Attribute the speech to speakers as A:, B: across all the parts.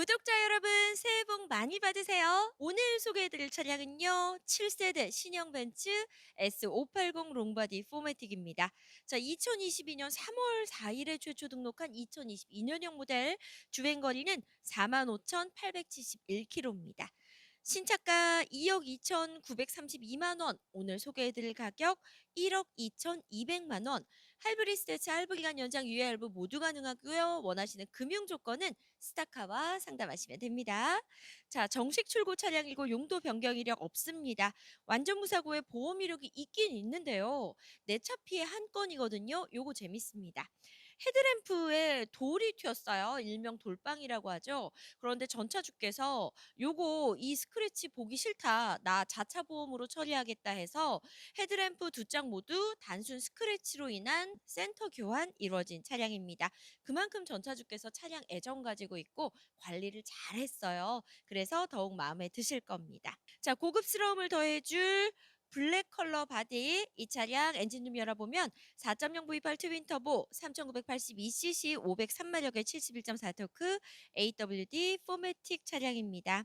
A: 구독자 여러분 새해 복 많이 받으세요. 오늘 소개해드릴 차량은요. 7세대 신형 벤츠 S580 롱바디 포매틱입니다. 자, 2022년 3월 4일에 최초 등록한 2022년형 모델 주행거리는 45,871km입니다. 신차가 2억 2,932만 원, 오늘 소개해드릴 가격 1억 2,200만 원, 하이브리드 대체 할부 기간 연장 유예 할부 모두 가능하고요. 원하시는 금융 조건은 스타카와 상담하시면 됩니다. 자, 정식 출고 차량이고 용도 변경 이력 없습니다. 완전 무사고에 보험 이력이 있긴 있는데요. 내 차 피해 한 건이거든요. 요거 재밌습니다. 헤드램프에 돌이 튀었어요. 일명 돌빵이라고 하죠. 그런데 전차주께서 요거 이 스크래치 보기 싫다. 나 자차 보험으로 처리하겠다 해서 헤드램프 두 장 모두 단순 스크래치로 인한 센터 교환 이루어진 차량입니다. 그만큼 전차주께서 차량 애정 가지고 있고 관리를 잘 했어요. 그래서 더욱 마음에 드실 겁니다. 자, 고급스러움을 더해줄 블랙 컬러 바디 이 차량 엔진 룸 열어보면 4.0 V8 트윈 터보 3982cc 503마력의 71.4 토크 AWD 포매틱 차량입니다.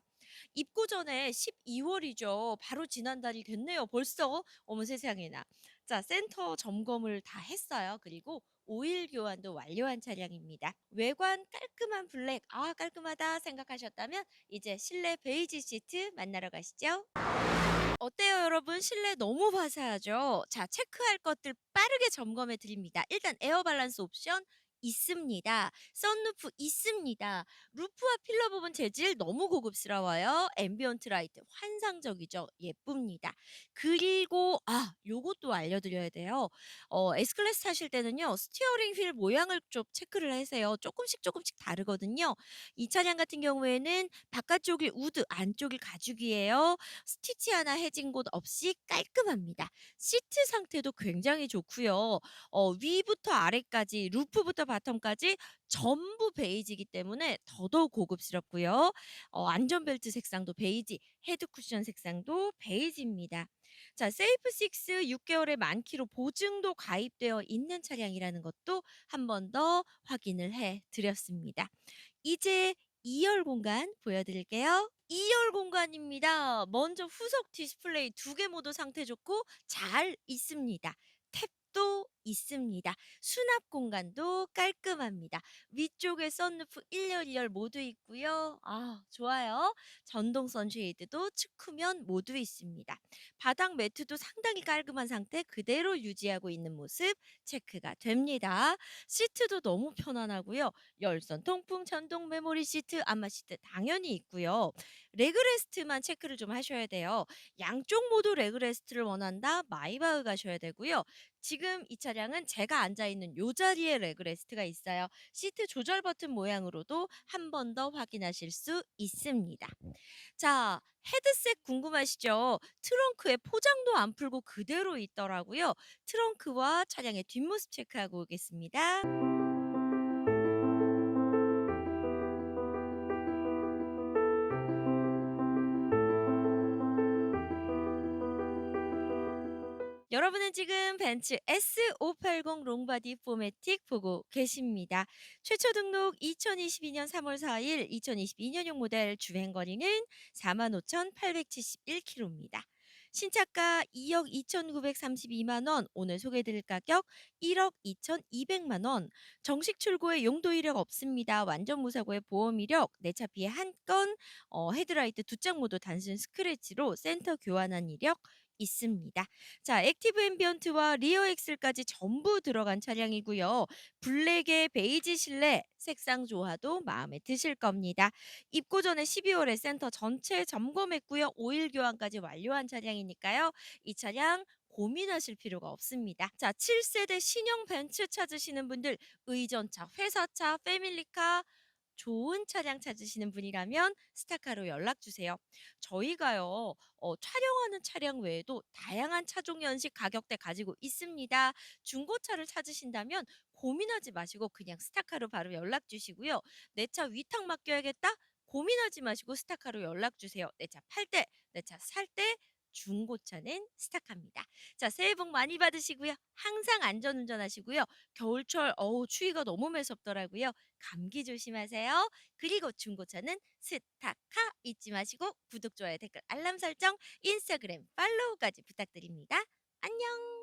A: 입고 전에 12월이죠. 바로 지난달이 됐네요. 벌써 어머 세상에나. 자, 센터 점검을 다 했어요. 그리고 오일 교환도 완료한 차량입니다. 외관 깔끔한 블랙, 아 깔끔하다 생각하셨다면 이제 실내 베이지 시트 만나러 가시죠. 어때요, 여러분? 실내 너무 화사하죠? 자, 체크할 것들 빠르게 점검해 드립니다. 일단 에어 밸런스 옵션 있습니다. 썬루프 있습니다. 루프와 필러 부분 재질 너무 고급스러워요. 앰비언트 라이트 환상적이죠. 예쁩니다. 그리고 아, 요것도 알려드려야 돼요. 어, S클래스 타실 때는요. 스티어링 휠 모양을 좀 체크를 하세요. 조금씩 조금씩 다르거든요. 이 차량 같은 경우에는 바깥쪽이 우드, 안쪽이 가죽이에요. 스티치 하나 해진 곳 없이 깔끔합니다. 시트 상태도 굉장히 좋고요. 어, 위부터 아래까지 루프부터 바텀까지 전부 베이지이기 때문에 더더욱 고급스럽고요. 어, 안전벨트 색상도 베이지, 헤드 쿠션 색상도 베이지입니다. 자, 세이프 6 6개월의 만키로 보증도 가입되어 있는 차량이라는 것도 한 번 더 확인을 해 드렸습니다. 이제 2열 공간 보여드릴게요. 2열 공간입니다. 먼저 후속 디스플레이 두 개 모두 상태 좋고 잘 있습니다. 탭 도 있습니다. 수납 공간도 깔끔합니다. 위쪽에 썬루프 1열, 2열 모두 있고요. 아, 좋아요. 전동 선쉐이드도 측후면 모두 있습니다. 바닥 매트도 상당히 깔끔한 상태 그대로 유지하고 있는 모습 체크가 됩니다. 시트도 너무 편안하고요. 열선 통풍 전동 메모리 시트, 안마 시트 당연히 있고요. 레그레스트만 체크를 좀 하셔야 돼요. 양쪽 모두 레그레스트를 원한다. 마이바흐 가셔야 되고요. 지금 이 차량은 제가 앉아 있는 요 자리에 레그레스트가 있어요. 시트 조절 버튼 모양으로도 한 번 더 확인하실 수 있습니다. 자, 헤드셋 궁금하시죠? 트렁크에 포장도 안 풀고 그대로 있더라고요. 트렁크와 차량의 뒷모습 체크하고 오겠습니다. 여러분은 지금 벤츠 S580 롱바디 포매틱 보고 계십니다. 최초 등록 2022년 3월 4일 2022년형 모델 주행 거리는 45,871km입니다. 신차가 2억 2,932만 원, 오늘 소개해드릴 가격 1억 2,200만 원. 정식 출고에 용도 이력 없습니다. 완전 무사고의 보험 이력, 내차 피해 한 건, 어, 헤드라이트 두 장 모두 단순 스크래치로 센터 교환한 이력 있습니다. 자, 액티브 앰비언트와 리어 엑셀까지 전부 들어간 차량이고요. 블랙의 베이지 실내 색상 조화도 마음에 드실 겁니다. 입고 전에 12월에 센터 전체 점검했고요. 오일 교환까지 완료한 차량이니까요. 이 차량 고민하실 필요가 없습니다. 자, 7세대 신형 벤츠 찾으시는 분들, 의전차, 회사차, 패밀리카, 좋은 차량 찾으시는 분이라면 스타카로 연락 주세요. 저희가요, 어, 촬영하는 차량 외에도 다양한 차종 연식 가격대 가지고 있습니다. 중고차를 찾으신다면 고민하지 마시고 그냥 스타카로 바로 연락 주시고요. 내 차 위탁 맡겨야겠다? 고민하지 마시고 스타카로 연락 주세요. 내 차 팔 때, 내 차 살 때 중고차는 스타카입니다. 자, 새해 복 많이 받으시고요. 항상 안전운전 하시고요. 겨울철 어우 추위가 너무 매섭더라고요. 감기 조심하세요. 그리고 중고차는 스타카 잊지 마시고 구독, 좋아요, 댓글, 알람 설정, 인스타그램 팔로우까지 부탁드립니다. 안녕.